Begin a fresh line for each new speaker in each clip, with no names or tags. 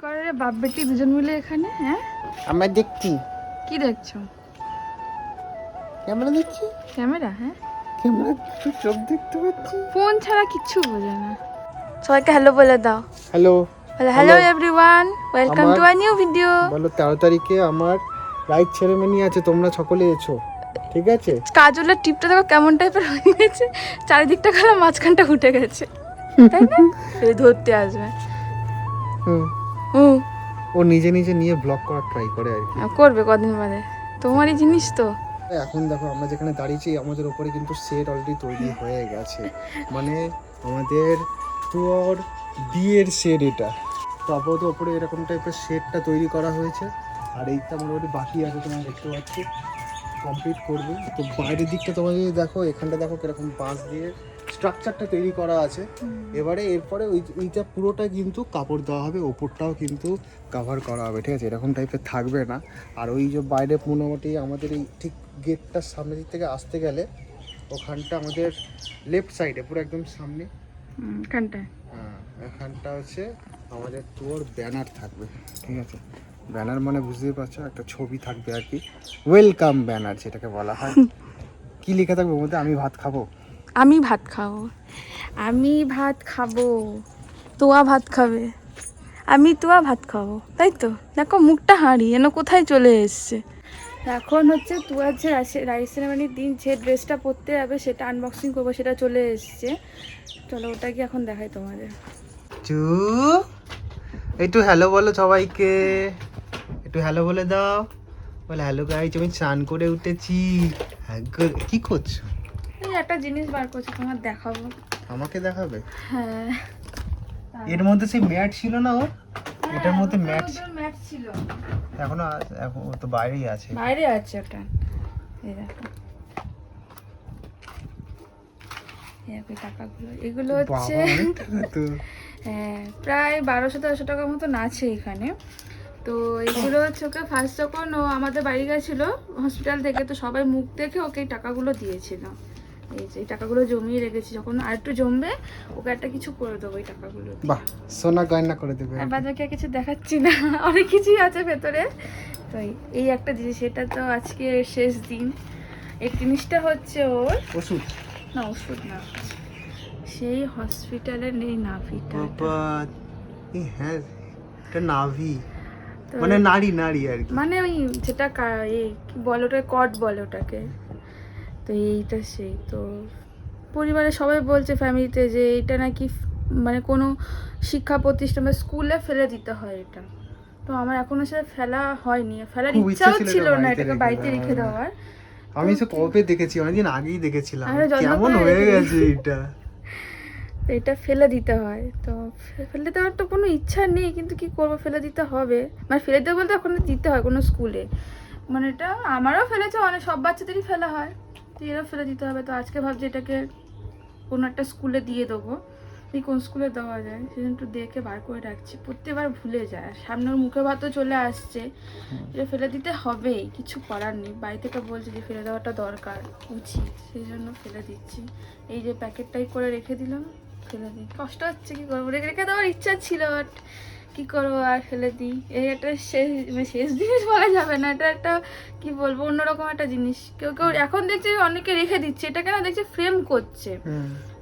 করে রে বাপ বেটি দুজন মিলে এখানে হ্যাঁ?
আমরা দেখছি।
কি দেখছ?
ক্যামেরা দেখছি?
ক্যামেরা হ্যাঁ?
ক্যামেরা চোখ দেখতে পাচ্ছি।
ফোন ছাড়া কিচ্ছু বোঝে না। সবাইকে হ্যালো বলে দাও।
হ্যালো
বলে hello everyone welcome to a new video
বলো তেরো তারিখে আমার রাইট সেরেমনি আছে তোমরা সকলে এসো ঠিক আছে?
কাজলের টিপটা দেখো কেমন টাইপের হয়ে গেছে। চারিদিকটা খারাপ মাঝখানটা উঠে গেছে। তাই না? ধরতে আসবে।
হুম।
হুম।
ও নিজে নিজে নিয়ে ব্লগ করার ট্রাই করে আর কি।
করবে কদিন বাদে? তোমারই জিনিস তো।
এখন দেখো আমরা যেখানে দাঁড়িয়েছি আমাদের ওপরে কিন্তু সেট অলরেডি তৈরি হয়ে গেছে। মানে আমাদের তোর বিয়ের শেড এটা। তো আপাতত ওপরে এরকম টাইপের শেডটা তৈরি করা হয়েছে। আর এইটা মোটামুটি বাকি আছে তোমরা দেখতে পাচ্ছ। কমপ্লিট করবে। তো বাইরের দিকটা তোমরা যদি দেখো এখানটা দেখো কীরকম বাঁশ দিয়ে স্ট্রাকচারটা তৈরি করা আছে। এবারে এরপরে ওই এইটা পুরোটা কিন্তু কাপড় দেওয়া হবে ওপরটাও কিন্তু কাভার করা হবে ঠিক আছে? এরকম টাইপের থাকবে না। আর ওই যে বাইরে মোটামুটি আমাদের এই ঠিক গেটটার সামনের দিক থেকে আসতে গেলে ওখানটা আমাদের লেফট সাইডে পুরো একদম সামনে।
হুম, এখানটায়।
হ্যাঁ এখানটা হচ্ছে আমাদের তোর ব্যানার থাকবে ঠিক আছে? ব্যানার মানে বুঝতেই পারছ একটা ছবি থাকবে আর কি। ওয়েলকাম ব্যানার যেটাকে বলা হয়। কি লেখা থাকবে মধ্যে আমি ভাত খাব?
আমি ভাত খাব। আমি ভাত খাব। তোয়া ভাত খাবে। আমি তোয়া ভাত খাব তাই তো? দেখো মুখটা হাঁড়ি যেন কোথায় চলে এসছে? এখন হচ্ছে তুয়ার যে রাইস সেরেমানির দিন যে ড্রেসটা পরতে যাবে সেটা আনবক্সিং করব সেটা চলে এসছে। চলো ওটা কি এখন দেখাই তোমাদের।
চু একটু হ্যালো বলো সবাইকে। একটু হ্যালো বলে দাও। বলে হ্যালো গাইজ আমি চান করে উঠেছি। হ্যাঁ কি করছ?
এই একটা জিনিস বার করছি তোমার দেখাবো।
আমাকে দেখাবে?
হ্যাঁ।
এর মধ্যে সেই ম্যাট ছিল না ওর? এটার মধ্যে ম্যাট
ম্যাট ছিল।
এখনও এখন তো বাইরেই আছে।
বাইরে আছে ওটা। এই দেখো। এই টাকাগুলো। এগুলো হচ্ছে হ্যাঁ প্রায় বারোশো তেরোশো টাকার মতন আছে এখানে। তো এগুলো হচ্ছে ওকে ফার্স্ট যখন ও আমাদের বাড়ি গেছিল হসপিটাল থেকে তো সবাই মুখ দেখে ওকে এই টাকাগুলো দিয়েছিল। এই যে এই টাকাগুলো জমিয়ে রেখেছি। যখন আর একটু জমবে ওকে একটা কিছু করে দেবো এই টাকাগুলো
বাহ সোনা গয়না করে দেবে
আর বাজারকে কিছু দেখাচ্ছি না অনেক কিছুই আছে ভেতরে। তো এই- একটা জিনিস এটা তো আজকে শেষ দিন। এই জিনিসটা হচ্ছে ওর
ওষুধ?
না ওষুধ না। সেই হসপিটালের নেই নাভিটা।
বাবা হ্যাঁ এটা নাভি।
তো
মানে নারী নারী আর কি।
মানে ওই যেটা এই কি বলে ওটা কট বলে ওটাকে। তো এইটা সেই তো পরিবারের সবাই বলছে ফ্যামিলিতে যে এটা নাকি মানে কোনো শিক্ষা প্রতিষ্ঠান বা স্কুলে ফেলে দিতে হয় এটা। তো আমার এখনও সেটা ফেলা হয়নি ফেলার
ইচ্ছা
ইচ্ছাও
ছিল
না এটাকে বাড়িতে রেখে
দেওয়ার। আমি সে কবে দেখেছি? অনেকদিন আগেই দেখেছিলাম। কেমন হয়ে গেছে এটা
এটা ফেলে দিতে হয় তো ফেলে দেওয়ার তো কোনো ইচ্ছা নেই কিন্তু কি করব? ফেলে দিতে হবে। মানে ফেলে দেবো বলতে এখন দিতে হয় কোনো স্কুলে মানে এটা আমারও ফেলেছে অনেক সব বাচ্চাদেরই ফেলা হয়। তো এরও ফেলে দিতে হবে। তো আজকে ভাবছি এটাকে কোনো একটা স্কুলে দিয়ে দেবো। এই কোন স্কুলে দেওয়া যায়? সেজন্য একটু দেখে বার করে রাখছি। প্রত্যেকবার ভুলে যায়। আর সামনে মুখে ভাতও চলে আসছে। এটা ফেলে দিতে হবেই কিছু করার নেই। বাড়ি থেকে বলছে যে ফেলে দেওয়াটা দরকার উচিত। সেই জন্য ফেলে দিচ্ছি। এই যে প্যাকেটটাই করে রেখে দিলাম ফেলে দিই। কষ্ট হচ্ছে কি করব? রেখে রেখে দেওয়ার ইচ্ছা ছিল বাট কি করব আর ফেলে দিই? এই একটা শেষ মানে শেষ জিনিস বলা যাবে না। এটা একটা কি বলব অন্যরকম একটা জিনিস। কেউ কেউ এখন দেখছি অনেকে রেখে দিচ্ছে। এটাকে না দেখছি ফ্রেম করছে?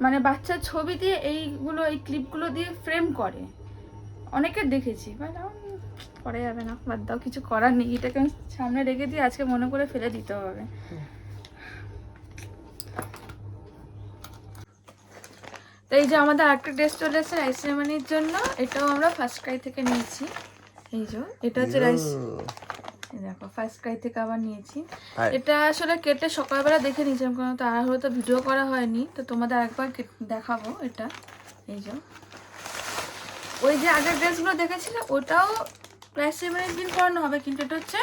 মানে বাচ্চার ছবি দিয়ে এইগুলো এই ক্লিপগুলো দিয়ে ফ্রেম করে। অনেকে দেখেছি। করা যাবে না। বাদ দাও কিছু করার নেই। এটাকে আমি সামনে রেখে দিয়ে আজকে মনে করে ফেলে দিতে হবে। তো এই যে আমাদের আরেকটা ড্রেস চলে এসেছে রাইস সেরেমানির জন্য। এটাও আমরা ফার্স্ট ক্রাই থেকে নিয়েছি। এই যে এটা হচ্ছে রাইস এই দেখো ফার্স্ট ক্রাই থেকে আবার নিয়েছি। এটা আসলে কেটে সকালবেলা দেখে নিয়েছিলাম কারণ তাড়াহুড়ো তো ভিডিও করা হয়নি। তো তোমাদের একবার দেখাবো এটা। এই যে। ওই যে আগের ড্রেসগুলো দেখেছিলে ওটাও প্রায় সেভেনের দিন পরানো হবে কিন্তু এটা হচ্ছে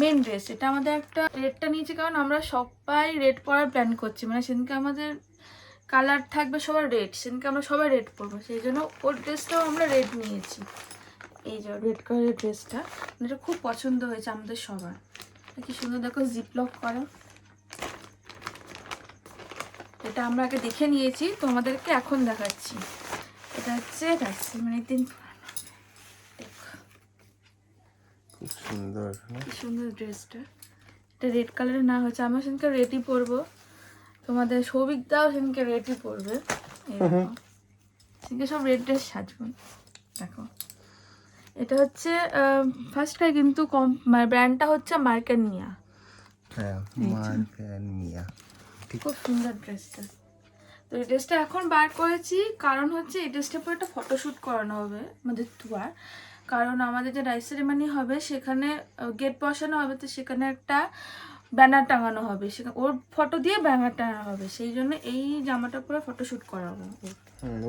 মেন ড্রেস এটা আমাদের একটা রেডটা নিয়েছি কারণ আমরা সবাই রেড পরার প্ল্যান করছি। মানে সেদিনকে আমাদের কালার থাকবে সবার রেড সেদিনকে আমরা সবাই রেড পরবো সেই জন্য ওর ড্রেসটাও আমরা রেড নিয়েছি। এই যে রেড কালারের ড্রেসটা এটা খুব পছন্দ হয়েছে আমাদের সবার। কি সুন্দর দেখো জিপ লক করা। এটা আমরা আগে দেখে নিয়েছি তোমাদেরকে এখন দেখাচ্ছি। এটা হচ্ছে মানে দিন
সুন্দর
সুন্দর ড্রেসটা এটা রেড কালারের না হচ্ছে আমি সেদিনকে রেডি পরবো। তোমাদের সৌভিক দাও সেদিনকে রেডি পড়বে সেদিনকে সব রেড ড্রেস সাজবো। দেখো। এটা হচ্ছে ফার্স্ট কাই কিন্তু কম ব্র্যান্ডটা হচ্ছে মার্কেট নিয়া।
হ্যাঁ
খুব সুন্দর ড্রেসটা। তো এই ড্রেসটা এখন বার করেছি কারণ হচ্ছে এই ড্রেসটা পরে একটা ফটোশ্যুট করানো হবে আমাদের টুয়ার কারণ আমাদের যে রাইস সেরেমানি হবে সেখানে গেট বসানো হবে তো সেখানে একটা ব্যানার টাঙানো হবে সেখানে ওর ফটো দিয়ে ব্যানার টাঙানো হবে সেই জন্য এই জামাটা পরে ফটোশ্যুট করাবো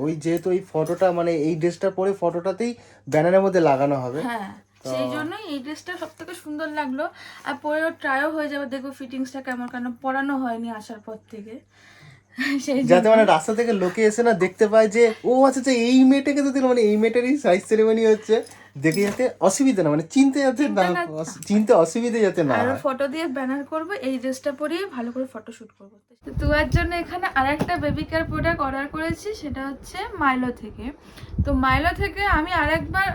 ওই যেহেতু এই ফটোটা মানে এই ড্রেসটা পরে ফটোটাতেই ব্যানারের মধ্যে লাগানো হবে।
হ্যাঁ সেই জন্যই এই ড্রেসটা সব থেকে সুন্দর লাগল। আর পরে ওর ট্রাইও হয়ে যাবে দেখো ফিটিংসটা কেমন কেন পরানো হয়নি আসার পর থেকে।
যাতে মানে রাস্তা থেকে লোকে এসে না দেখতে পায় যে ও আচ্ছা আচ্ছা এই মেয়েটাকে তো দিল মানে এই মেয়েটারই সাইজ সেরেমনি হচ্ছে। দেখে যাতে অসুবিধা না মানে চিনতে যাতে না চিনতে অসুবিধা যাতে না
আর ফটো দিয়ে ব্যানার করব এই ড্রেসটা পরিয়ে ভালো করে ফটো শুট করব। তো তুয়ার জন্য এখানে আরেকটা বেবি কেয়ার প্রোডাক্ট অর্ডার করেছি সেটা হচ্ছে মাইলো থেকে। তো মাইলো থেকে আমি আরেকবার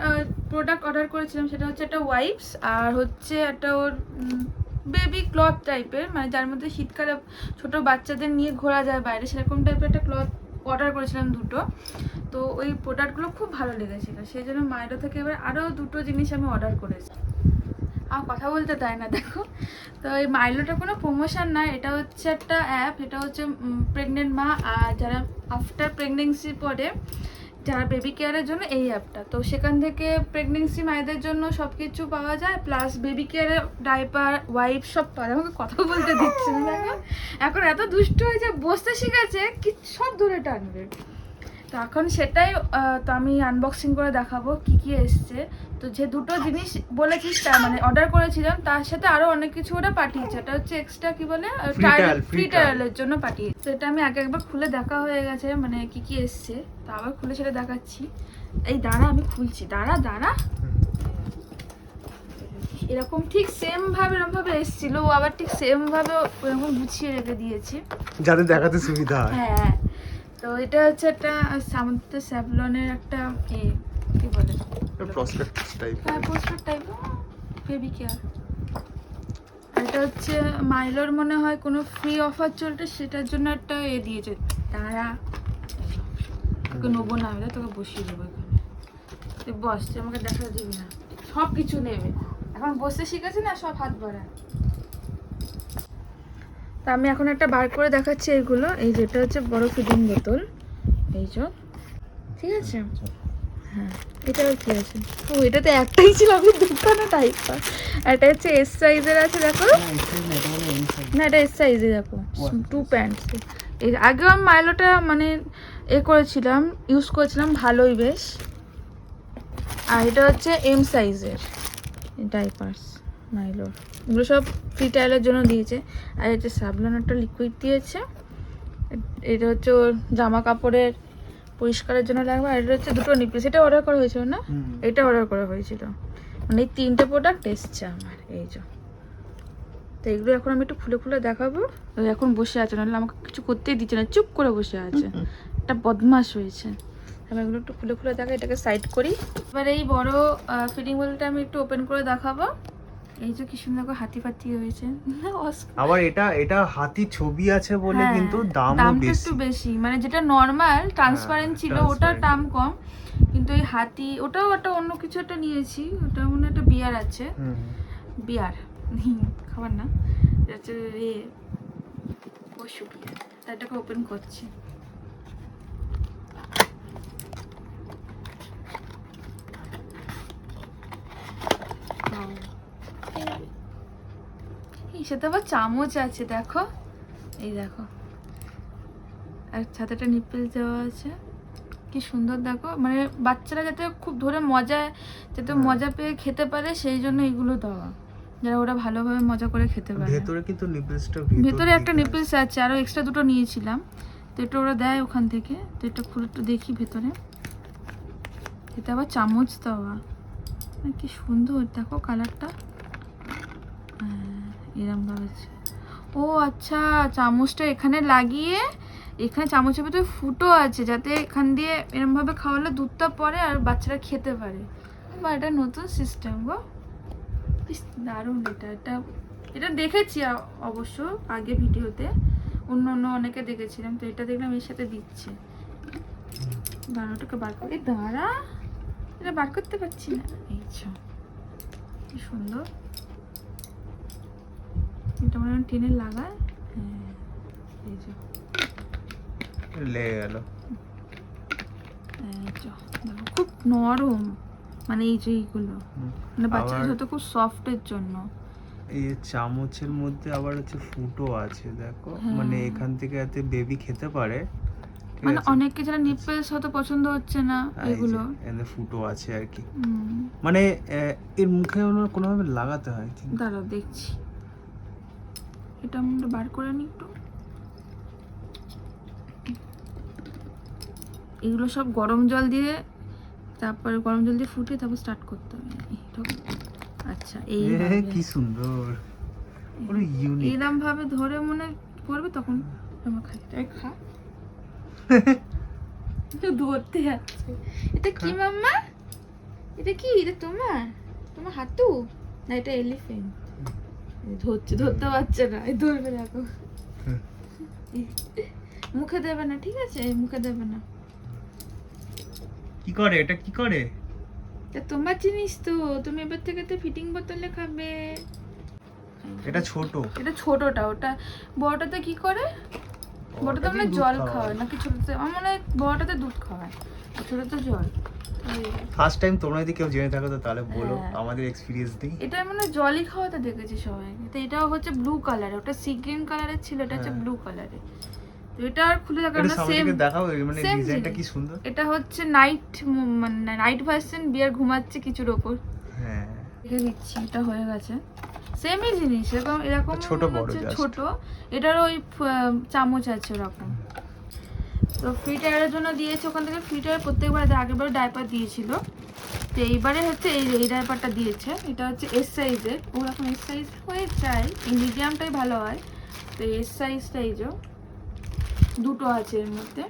প্রোডাক্ট অর্ডার করেছিলাম সেটা হচ্ছে একটা ওয়াইপস আর হচ্ছে একটা ওর বেবি ক্লথ টাইপের মানে যার মধ্যে শীতকালে ছোট বাচ্চাদের নিয়ে ঘোরা যায় বাইরে সেরকম টাইপের একটা ক্লথ অর্ডার করেছিলাম দুটো। তো ওই প্রোডাক্টগুলো খুব ভালো লেগেছিলো। সেই জন্য মাইলো থেকে এবার আরও দুটো জিনিস আমি অর্ডার করেছি। আমার কথা বলতে দেয় না, দেখো। তো এই মাইলোটা কোনো প্রমোশন না, এটা হচ্ছে একটা অ্যাপ এটা হচ্ছে প্রেগনেন্ট মা, আর যারা আফটার প্রেগনেন্সি পরে যারা বেবি কেয়ারের জন্য এই অ্যাপটা তো সেখান থেকে প্রেগনেন্সি মায়েদের জন্য সব কিছু পাওয়া যায় প্লাস বেবি কেয়ারের ডাইপার ওয়াইপ সব পাওয়া যায়। আমাকে কথা বলতে দিচ্ছে না এখন এত দুষ্ট হয়েছে বসতে শিখেছে কি সব ধরে টানবে। তো এখন সেটাই তো আমি আনবক্সিং করে দেখাবো কি কি এসছে। তো যে দুটো জিনিস বলেছিস তা মানে অর্ডার করেছিলাম তার সাথে আরও অনেক কিছু ওরা পাঠিয়েছে। এটা হচ্ছে এক্সট্রা কি বলে?
Free
free. ট্রায়ালের জন্য পাঠিয়েছে তো এটা আমি আগে একবার খুলে দেখা হয়ে গেছে মানে কি কি এসছে। তা আবার খুলে সেটা দেখাচ্ছি। এই দাঁড়া আমি খুলছি। দাঁড়া দাঁড়া। এরকম ঠিক সেম ভাবে এরকম ভাবে এসেছিল। ও আবার ঠিক সেম ভাবে ওরকম গুছিয়ে রেখে দিয়েছে।
যাতে দেখাতে সুবিধা হয়।
হ্যাঁ। তো এটা হচ্ছে একটা সামুদ্র স্যাভলনের একটা কি বলে?
প্রসপেক্টাস টাইপ
হ্যাঁ পোস্টার টাইপ বেবি কেয়ার এটা হচ্ছে মাইলোর মনে হয় কোনো ফ্রি অফার চলছে সেটার জন্য একটা এ দিয়েছে। তারা তোকে নেব না আমি তোকে বসিয়ে দেবো এখানে। তুই বস তুই আমাকে দেখা দিবি না। সব কিছু নেবে। এখন বসতে শিখেছে না সব হাত ভরা তা আমি এখন একটা বার করে দেখাচ্ছি এইগুলো এই যেটা হচ্ছে বড় ফিডিং বোতল এই যে। ঠিক আছে? হ্যাঁ এটা আর কি আছে? ও এটাতে একটাই ছিল আমি দুটো না টাইপ এটা হচ্ছে এস সাইজের আছে দেখো। না এটা এস সাইজে দেখো। টু প্যান্টস এর আগেও আমি মাইলোটা মানে এ করেছিলাম ইউজ করেছিলাম ভালোই বেশ। আর এটা হচ্ছে এম সাইজের ডাইপার্স মাইলোর এগুলো সব ফ্রি টাইলের জন্য দিয়েছে। আর এটা সাবলন একটা লিকুইড দিয়েছে এটা হচ্ছে ওর জামা কাপড়ের পরিষ্কারের জন্য লাগবে আর এটা হচ্ছে দুটো নিপিস এটা অর্ডার করা হয়েছিল না? এটা অর্ডার করা হয়েছিল। মানে এই তিনটে প্রোডাক্ট এসছে আমার এই যে। তো এগুলো এখন আমি একটু খুলে খুলে দেখাবো। এখন বসে আছে নাহলে আমাকে কিছু করতেই দিচ্ছে না। চুপ করে বসে আছে। একটা বদমাস হয়েছে। আমি এগুলো একটু খুলে খুলে দেখাই এটাকে সাইড করি। এবার এই বড় ফিটিং বলটা আমি একটু ওপেন করে দেখাবো। এই যে কি সুন্দর করে হাতি ফাতি হয়েছে।
আবার এটা এটা হাতি ছবি আছে বলে
হ্যাঁ,
কিন্তু
দামটা
বেশি
একটু বেশি। মানে যেটা নর্মাল ট্রান্সপারেন্ট ছিল ওটা
transparent।
দাম কম। কিন্তু এই হাতি ওটাও একটা অন্য কিছু একটা নিয়েছি। ওটা মনে একটা বিয়ার আছে।
হুম।
বিয়ার। খাবার না। এটা হচ্ছে পশু বিয়ার তা এটাকে ওপেন করছি এই সাথে আবার চামচ আছে দেখো। এই দেখো। আর একটা নিপেল দেওয়া আছে। কি সুন্দর দেখো। মানে বাচ্চারা যাতে খুব ধরে মজা যাতে মজা পেয়ে খেতে পারে সেই জন্য এগুলো দেওয়া। যারা ওরা ভালোভাবে মজা করে খেতে পারে।
ভেতরে কিন্তু নিপলসটা
ভেতরে একটা নিপলস আছে আরও এক্সট্রা দুটো নিয়েছিলাম। তো এটা ওরা দেয় ওখান থেকে। তো এটা খুলে একটু দেখি ভেতরে। এটা আবার চামচ দেওয়া। আহ, কি সুন্দর। দেখো কালারটা এরম ভাবে ও আচ্ছা চামচটা এখানে লাগিয়ে, এখানে চামচের ভিতরে ফুটো আছে যাতে এখান দিয়ে এরম ভাবে খাওয়ালে দুধটা পড়ে আর বাচ্চারা খেতে পারে। বা এটা নতুন সিস্টেম গো। দারুণ এটা এটা এটা দেখেছি অবশ্য আগে ভিডিওতে। অন্য অন্য অনেকে দেখেছিলাম, তো এটা দেখলাম এর সাথে দিচ্ছে। দাঁড়াটাকে বার করে দাঁড়া, এটা বার করতে পারছি না। এই সুন্দর। এটা মনে হয় টেনে লাগায়। হ্যাঁ এই যে।
লেগে গেল।
এই যে দেখো, খুব নরম মানে এই যে এইগুলো। মানে বাচ্চাদের হয়তো খুব সফটের জন্য।
এই চামচের মধ্যে আবার হচ্ছে ফুটো আছে দেখো।
হ্যাঁ।
মানে এখান থেকে যাতে বেবি খেতে পারে
মানে? অনেকে যারা নিপেলস হয়তো পছন্দ হচ্ছে না এগুলো।
এখানে ফুটো আছে আর কি। মানে এর মুখে ওনার কোনোভাবে লাগাতে হয়
দাঁড়াও দেখছি। এটা আমরা বার করে নি একটু। এগুলো সব গরম জল দিয়ে তারপরে গরম জল দিয়ে ফুটিয়ে তারপর স্টার্ট করতে হবে। আচ্ছা এই
কি সুন্দর। পুরো ইউনিক
এরম ভাবে ধরে মনে করবে তখন আমার খাই তাই খা। তো ধরতে যাচ্ছে। এটা কি মাম্মা? এটা কি? এটা তোমার? তোমার হাতু? না এটা এলিফেন্ট ধরছে ধরতে পারছে না এই ধরবে দেখো
হুম।
মুখে দেবে না ঠিক আছে? মুখে দেবে না।
কি করে? এটা কি করে?
তা তোমার জিনিস তো তুমি এবার থেকে তো ফিটিং বোতলে খাবে।
এটা ছোট।
এটা ছোটটা ওটা বড়টাতে কি করে? বড়টাতে মানে জল
খাওয়ায়।
নাকি ছোটতে আমার মনে হয় বড়টাতে দুধ খাওয়ায় ছোটতে জল।
ফার্স্ট টাইম তোমরা যদি কেউ জেনে থাকো তো তাহলে বলো
হ্যাঁ।
আমাদের এক্সপিরিয়েন্স দিই।
এটা মানে জলই খাওয়াতে দেখেছি সবাইকে তো এটাও হচ্ছে ব্লু কালারের ওটা সি গ্রিন কালারের ছিল এটা হচ্ছে
হ্যাঁ।
ব্লু কালারের তো এটা আর খুলে দেখা না সেম
দেখাও মানে ডিজাইনটা কি সুন্দর?
এটা হচ্ছে নাইট মানে নাইট ভার্সন বিয়ার ঘুমাচ্ছে কিছুর ওপর।
হ্যাঁ।
দিচ্ছি এটা হয়ে গেছে। সেমই জিনিস এরকম এরকম
ছোট বড়
ছোট। এটার ওই চামচ আছে ওরকম। তো ফ্রি টায়ারের জন্য দিয়েছে, ওখান থেকে ফ্রি টায়ার প্রত্যেকবার আগেরবার ডাইপার দিয়েছিল। তো এইবারে হচ্ছে এই এই ডাইপারটা দিয়েছে। এটা হচ্ছে এস সাইজের ওরকম এস সাইজ হয়ে যায়। এই মিডিয়ামটাই ভালো হয়। তো এস সাইজ সাইজও দুটো আছে এর মধ্যে।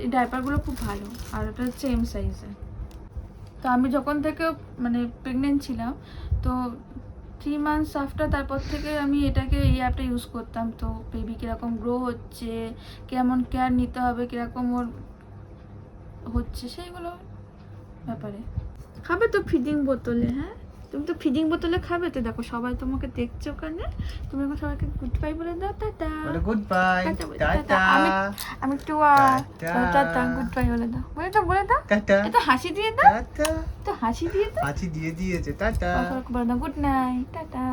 এই ডাইপারগুলো খুব ভালো। আর ওটা হচ্ছে এম সাইজের তো আমি যখন থেকে মানে প্রেগনেন্ট ছিলাম, তো থ্রি মান্থস আফটার তারপর থেকে আমি এটাকে এই অ্যাপটা ইউজ করতাম। তো বেবি কীরকম গ্রো হচ্ছে, কেমন কেয়ার নিতে হবে, কীরকম ওর হচ্ছে, সেইগুলো ব্যাপারে। খাবে তো ফিডিং বোতলে হ্যাঁ? তুমি তো ফিডিং বোতলে খাবে তো দেখো সবাই তোমাকে দেখছে ওখানে। তুমি এখন সবাইকে গুড বাই বলে দাও টাটা।
Good bye
tata. আমি আমি একটু
টাটা।
গুড বাই বলে দাও। বলে দাও বলে দাও।
টাটা।
এটা হাসি দিয়ে দাও।
টাটা।
তো হাসি দিয়ে দাও।
হাসি দিয়ে দিয়েছে টাটা।
বলে দাও গুড নাইট টাটা।